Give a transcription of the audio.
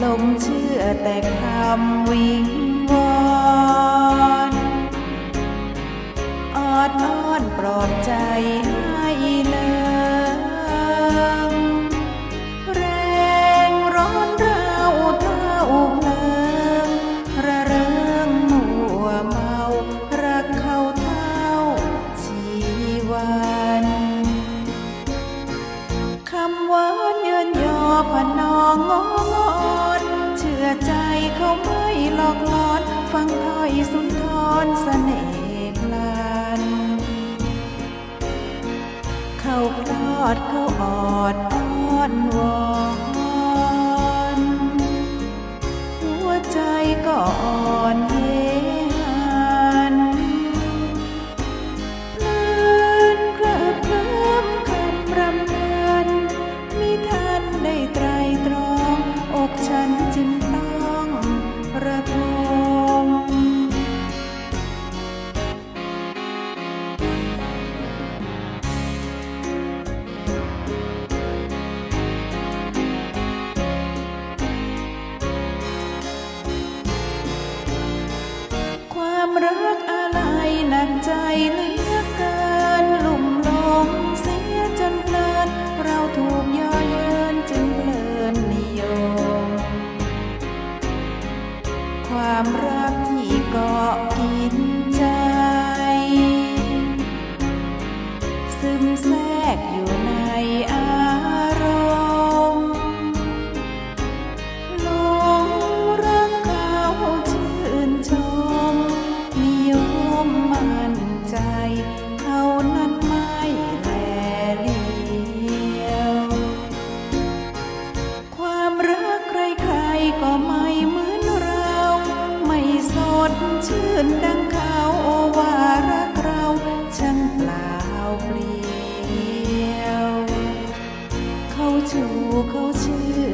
หลงเชื่อแต่คำวิงวอนออดอ้อนปลอบใจ อยสุนทรเสน่ห์พลัน เข้าพลอดเข้าออด รักอะไรหนักใจเหลือเกินลุ่มหลงเสียจนเพลิน เราถูกย่อเยินจึงเพลินนิยม ความรักที่เกาะกิน นดังข่าวโอวารักเราช่างเปล่าเปลี่ยว เขาชูเขาเชื่อ